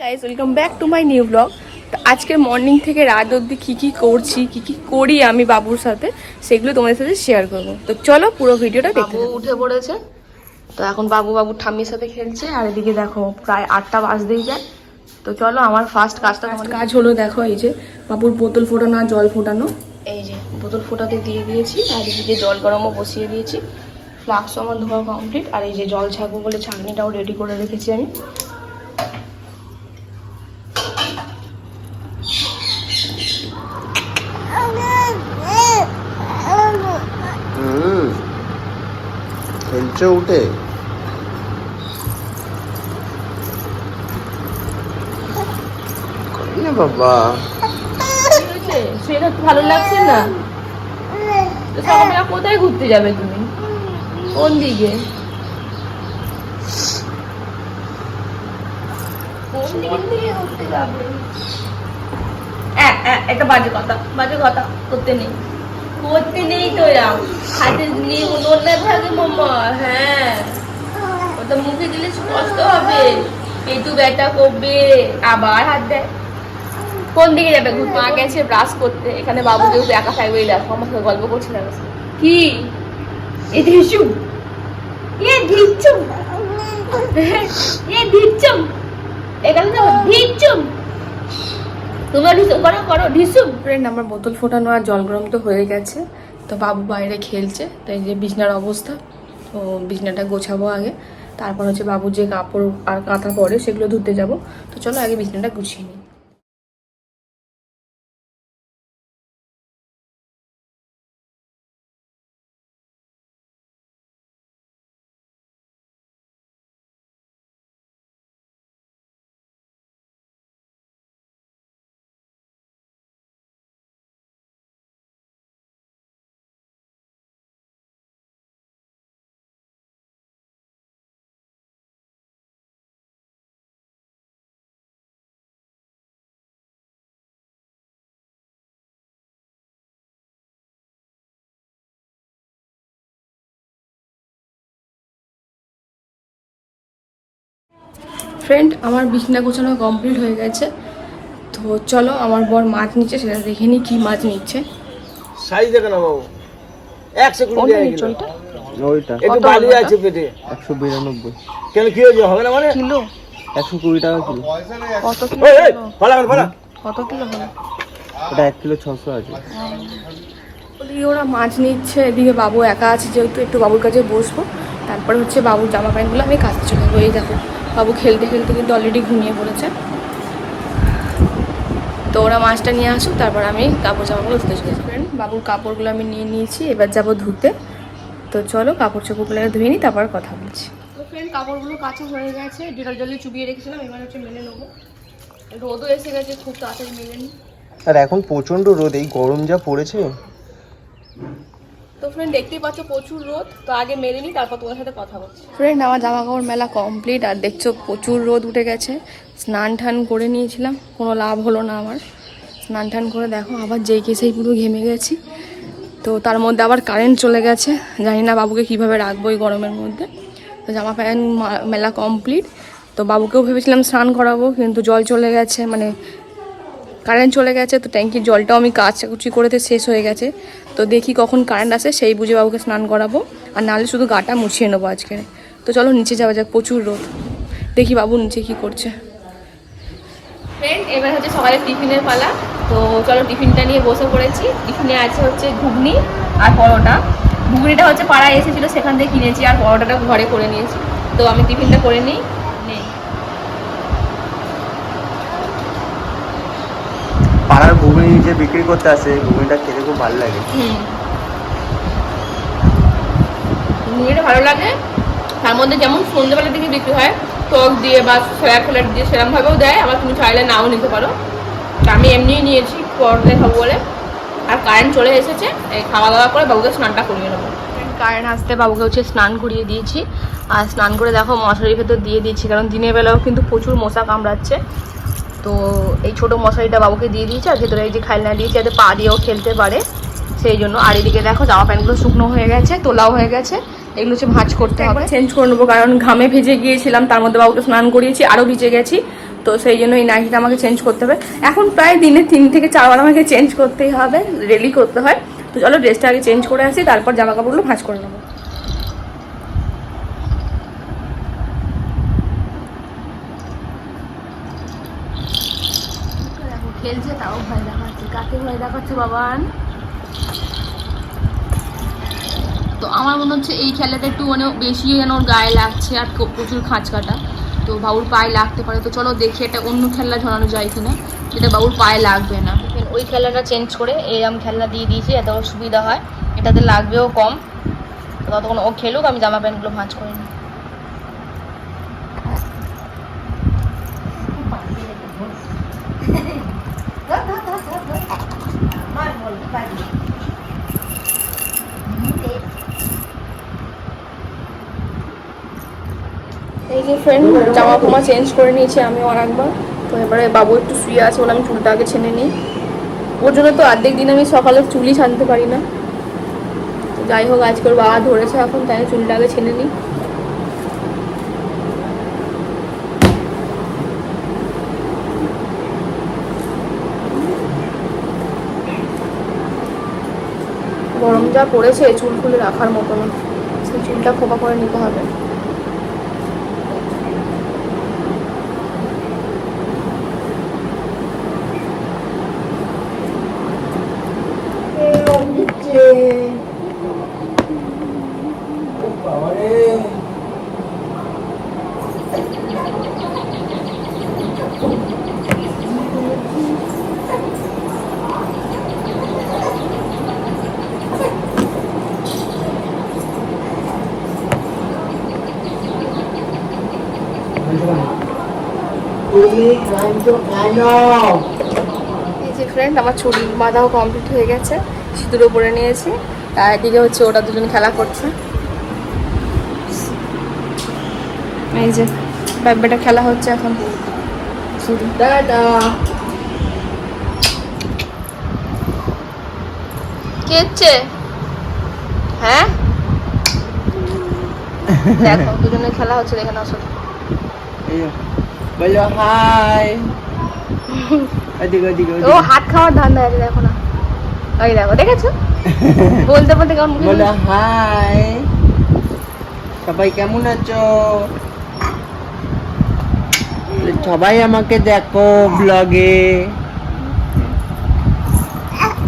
Guys welcome back to my new blog তো আজকের morning থেকে রাত অবধি কী কী করছি কী কী করি আমি বাবুর সাথে সেগুলো তোমাদের সাথে শেয়ার করব। তো চলো পুরো ভিডিওটা দেখো উঠে পড়েছে। তো এখন বাবু বাবু ঠাম্মির সাথে খেলছে আর এদিকে দেখো প্রায় আটটা বাজতেই যায়। তো চলো আমার ফার্স্ট কাজটা আমার কাজ হলো দেখো এই যে বাবুর বোতল ফোটানো আর জল ফোটানো। এই যে বোতল ফোটাতে দিয়ে দিয়েছি আর এদিকে জল গরমও বসিয়ে দিয়েছি। ফ্লাক্সও আমার ধোয়া কমপ্লিট আর এই যে জল ছাকবো বলে ছাঁকনিটাও রেডি করে রেখেছি আমি। খেলছে উঠে। বাবা? সেটা ভালো লাগছে না। কোথায় ঘুরতে যাবে তুমি? কোন দিকে? একটা বাজে কথা বাজে কথা, করতে নেই। করতে নেই তো এরম হাতে নিয়ে উনুন না থাকে মাম্মা। হ্যাঁ। ওটা মুখে দিলে কষ্ট হবে। পেটু ব্যথা করবে, আবার হাত দেয়। কোন দিকে যাবে? ঘুরতে মা গেছে ব্রাশ করতে। এখানে বাবু যেহেতু একা থাকবে এই দেখো আমার সাথে গল্প করছে না। কি? এ ধিসুম এ ধিচুম এ ধিচুম এখানে তো ধিচুম তোমরা ঢিসুম করো করো, ঢিসু। ফ্রেন্ড আমার বোতল ফোটানো আর জল গরম তো হয়ে গেছে। তো বাবু বাইরে খেলছে তো এই যে বিছনার অবস্থা। তো বিছনাটা গোছাবো আগে। তারপর হচ্ছে বাবু যে কাপড় আর কাঁথা পরে, সেগুলো ধুতে যাব। তো চলো আগে বিছনাটা গুছিয়ে নিই। ফ্রেন্ড আমার বিছনা গোছানো কমপ্লিট হয়ে গেছে। তো চলো আমার বর মাছ নিচ্ছে সেটা দেখে নিই কী মাছ নিচ্ছে। সাইজ দেখে না বাবু। একশো কুড়ি ওইটা? একটু বালি আছে পেটে। একশো বিরানব্বই। কেন কি হয়েছে? হবে না মানে? কিলো? একশো কুড়ি টাকা কিলো। কত কিলো এই, এই, হলো? ফালা কর, কত কিলো ওটা এক কিলো ছশো আছে। ওদিকে ওরা মাছ নিচ্ছে এদিকে বাবু একা আছে যেহেতু একটু বাবুর কাছে বসবো। তারপরে হচ্ছে বাবুর জামা প্যান্টগুলো আমি কাছে চলে যাব। এই দেখো বাবু খেলতে খেলতে কিন্তু অলরেডি ঘুমিয়ে পড়েছে। তো ওরা মাছটা নিয়ে আসুক তারপর আমি কাপড় জামাগুলো ধুতে চলে যাব। ফ্রেন্ড বাবুর কাপড়গুলো আমি নিয়ে নিয়েছি এবার যাব ধুতে। তো চলো কাপড় চোপড়গুলো ধুয়ে নিই তারপর কথা বলছি। তো ফ্রেন্ড কাপড়গুলো কাছে হয়ে গেছে ডিটাল জলে চুবিয়ে রেখেছিলাম এবার হচ্ছে মেলে নেব। রোদও এসে গেছে খুব তাড়াতাড়ি মেলে নিই আর এখন প্রচণ্ড রোদ এই গরম যা পড়েছে। তো ফ্রেন্ড দেখতেই পাচ্ছ প্রচুর রোদ, তো আগে মেরে নিই তারপর তোমার সাথে কথা বলছি। ফ্রেন্ড আমার জামা কাপড় মেলা কমপ্লিট আর দেখছ প্রচুর রোদ উঠে গেছে। স্নান টান করে নিয়েছিলাম, কোনো লাভ হলো না আমার। স্নান টান করে দেখো, আবার যেই কেসেই পুরো ঘেমে গেছি। তো তার মধ্যে আবার কারেন্ট চলে গেছে, জানি না বাবুকে কীভাবে রাখব এই গরমের মধ্যে। তো জামা প্যান্ট মেলা কমপ্লিট তো বাবুকেও ভেবেছিলাম স্নান করাবো, কিন্তু জল চলে গেছে মানে কারেন্ট চলে গেছে, তো ট্যাঙ্কির জলটাও আমি কাচাকুচি করেতে শেষ হয়ে গেছে। তো দেখি কখন কারেন্ট আসে, সেই বুঝে বাবুকে স্নান করাবো। আর নাহলে শুধু গাটা মুছিয়ে নেব আজকে। তো চলো নিচে যাওয়া যাক, প্রচুর রোদ। দেখি বাবু নিচে কি করছে। ফ্রেন্ড এবার হচ্ছে সকালে টিফিনের পালা। তো চলো টিফিনটা নিয়ে বসে পড়েছি। টিফিনে আছে হচ্ছে ঘুগনি আর পরোটা। ঘুগনিটা হচ্ছে পাড়ায় এসেছিল, সেখান থেকে কিনেছি আর পরোটাটা ঘরে করে নিয়েছি। তো আমি টিফিনটা করে নিই নেই পাড়ার ঘুগনি যে বিক্রি করতে আসে ঘুগনিটা খেতে খুব ভালো লাগে। ঘুগনিটা ভালো লাগে। তার মধ্যে যেমন সন্ধ্যেবেলার দিকে বিক্রি হয় টক দিয়ে বা সয়া ফ্লেট দিয়ে সেরকমভাবেও দেয় আবার তুমি চাইলে নাও নিতে পারো। আমি এমনিই নিয়েছি পরোটায় খাব বলে। আর কারেন্ট চলে এসেছে এই খাওয়া দাওয়া করে বাবুকে স্নানটা করিয়ে নেব। কারেন্ট আসতে বাবুকে হচ্ছে স্নান করিয়ে দিয়েছি। আর স্নান করে দেখো মশারির ভেতর দিয়ে দিয়েছি কারণ দিনের বেলাও কিন্তু প্রচুর মশা কামড়াচ্ছে। তো এই ছোট মশারিটা বাবুকে দিয়ে দিয়েছে আর ভেতরে এই যে খেলনা দিয়েছে যাতে পা দিয়েও খেলতে পারে। সেই জন্য আর এদিকে দেখো জামা প্যান্টগুলো শুকনো হয়ে গেছে তোলাও হয়ে গেছে। এগুলো হচ্ছে ভাঁজ করতে হবে। চেঞ্জ করে নেব কারণ ঘামে ভেজে গিয়েছিলাম তার মধ্যে বাবুকে স্নান করিয়েছি আরও ভিজে গেছি। তো সেই জন্য এই নাইটিটা আমাকে চেঞ্জ করতে হবে। এখন প্রায় দিনে তিন থেকে চারবার আমাকে চেঞ্জ করতেই হবে রেলি করতে হয়। তো চলো ড্রেসটা আগে চেঞ্জ করে আসি তারপর জামা কাপড়গুলো ভাঁজ করে নেব। খেলছে, তাও ভয় দেখাচ্ছে। কাকে ভয় দেখাচ্ছে বাবান তো আমার মনে হচ্ছে এই খেলাটা একটু মানে বেশি যেন ওর গায়ে লাগছে আর প্রচুর খাঁচ কাটা তো বাবুর পায়ে লাগতে পারে। তো চলো দেখি এটা অন্য খেলা ঝরানো যায় কিনা। যেটা বাবুর পায়ে লাগবে না। ওই খেলাটা চেঞ্জ করে এরম খেলনা দিয়ে দিয়েছি, এত সুবিধা হয়। এটাতে লাগবেও কম। ততক্ষণ ও খেলুক, আমি জামা প্যান্টগুলো ভাঁজ করে নিই। যে ফ্রেন্ড জামা ফামা চেঞ্জ করে নিয়েছি আমি আর একবার তো এবারে বাবু একটু শুয়ে আছে, বলে আমি চুলটা আগে ছেনে নিই। ওর জন্য তো অর্ধেক দিন আমি সকালে চুলই ছানতে পারি না। যাই হোক, আজকে ওর বাবা ধরেছে এখন, তাই চুলটা আগে ছেনে নিই। গরম যা পড়েছে, চুল খুলে রাখার মতো না সেই চুলটা খোপা করে নিতে হবে। এই যে ফ্রেন্ড আমার চুল বাঁধাও কমপ্লিট হয়ে গেছে। সিঁদুরও পরে নিয়েছি। আর এদিকে হচ্ছে ওরা দুজন খেলা করছে। এই যে ব্যাটটা খেলা হচ্ছে এখন। কে হচ্ছে? হ্যাঁ? দেখো দুজনের খেলা হচ্ছে দেখে নাও শুধু বলো হাই। ওদিকে ওদিকে ও হাত খাওয়ার ধান্দা আছে দেখো না ওই দেখো দেখেছ? বলতে বলতে কেমন মুখে বলো হাই। সবাই কেমন আছো? সবাই আমাকে দেখো ব্লগে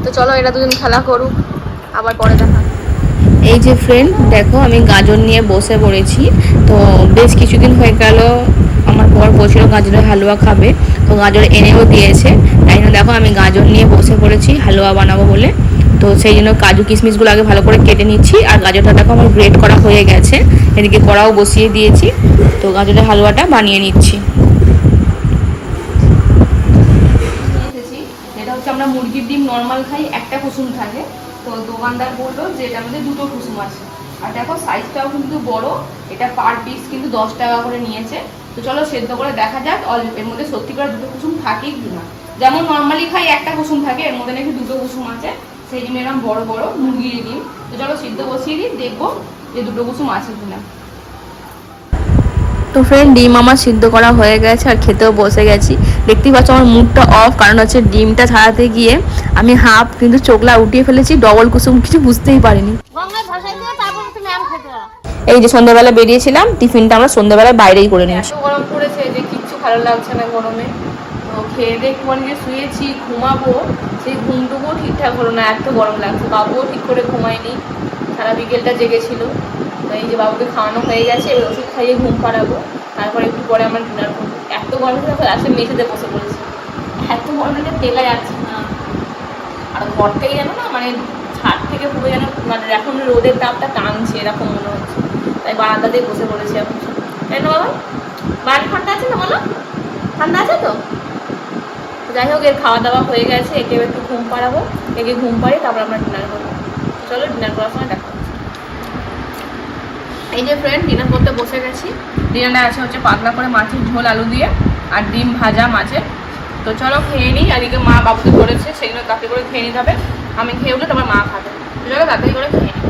তো চলো এরা দুজন খেলা করুক আবার পরে দেখা। এই যে ফ্রেন্ড দেখো আমি গাজর নিয়ে বসে পড়েছি। তো বেশ কিছুদিন হয়ে গেল বর বলছিল গাজরের হালুয়া খাবে তো গাজর এনেও দিয়েছে। তাই জন্য দেখো আমি গাজর নিয়ে বসে পড়েছি, হালুয়া বানাবো বলে। তো সেই জন্য কাজু কিশমিশগুলো আগে ভালো করে কেটে নিচ্ছি আর গাজরটা দেখো আমার গ্রেট করা হয়ে গেছে। এদিকে কড়াও বসিয়ে দিয়েছি, তো গাজরের হালুয়াটা বানিয়ে নিচ্ছি। যেটা হচ্ছে আমরা মুরগির ডিম নর্মাল খাই, একটা কুসুম থাকে। তো দোকানদার বলল যে এটার মধ্যে দুটো কুসুম আছে। আর দেখো সাইজটাও কিন্তু বড়, এটা পার পিস কিন্তু দশ টাকা করে নিয়েছে। তো চলো সেদ্ধ করে দেখা যাক এর মধ্যে সত্যি করে দুটো কুসুম থাকে কি না। যেমন নর্মালি খাই একটা কুসুম থাকে, এর মধ্যে নাকি দুটো কুসুম আছে। সেই ডিম এরকম বড় বড় মুরগির ডিম। তো চলো সিদ্ধ বসিয়ে দিই, দেখব যে দুটো কুসুম আছে কিনা। তো ফ্রেন্ড ডিম আমার সিদ্ধ করা হয়ে গেছে আর খেতেও বসে গেছি। দেখতেই পাচ্ছ আমার মুডটা অফ কারণ হচ্ছে ডিমটা ছাড়াতে গিয়ে আমি হাফ কিন্তু চোখলা উঠিয়ে ফেলেছি ডবল কুসুম, কিছু বুঝতেই পারিনি গঙ্গায় ভাসাই দিয়ে তারপর তুমি আম খেতে পারো এই যে সন্ধ্যাবেলা বেরিয়েছিলাম টিফিনটা আমরা সন্ধ্যাবেলায় বাইরেই করে নিয়েছি। গরম পড়েছে যে কিচ্ছু ভালো লাগছে না গরমে। তো খেয়ে দিয়ে একটু যে শুয়েছি ঘুমাবো। সেই ঘুমটুকুও ঠিকঠাক হলো না এত গরম লাগছে। বাবুও ঠিক করে ঘুমায়নি সারা বিকেলটা জেগেছিল। তো এই যে বাবুকে খাওয়ানো হয়ে গেছে এবার ওষুধ খাইয়ে ঘুম পাড়াবো। তারপরে একটু পরে আমরা ডিনার করব। এত গরম দেখো লাস্টে মেঝেতে বসে পড়েছি। এত গরমে যে তেলা যাচ্ছে না। আর ঘর থেকে যেন না মানে ছাদ থেকে পুরো যেন মানে এখন রোদের তাপটা টানছে এরকম মনে হচ্ছে। তাই বারান্দাতেই বসে পড়েছি এখন। তাই না বাবা বাড়ি ঠান্ডা আছে না বলো? ঠান্ডা আছে তো? যাই হোক, এর খাওয়া দাওয়া হয়ে গেছে, একে একটু ঘুম পাড়াবো। একে ঘুম পাড়িয়ে তারপর আমরা ডিনার করব। চলো ডিনার করার সময় দেখা এই যে ফ্রেন্ড ডিনার করতে বসে গেছি। ডিনারে আছে হচ্ছে পাতলা করে মাছের ঝোল, আলু দিয়ে, আর ডিম ভাজা মাছের। তো চলো, খেয়ে নিই। আর এদিকে মা বাবুকে ধরেছে সেগুলো তাতে করে খেয়ে নিতে হবে। আমি খেয়ে উঠলে তোমার মা খাবে। চলো, তাড়াতাড়ি করে খেয়ে নিই।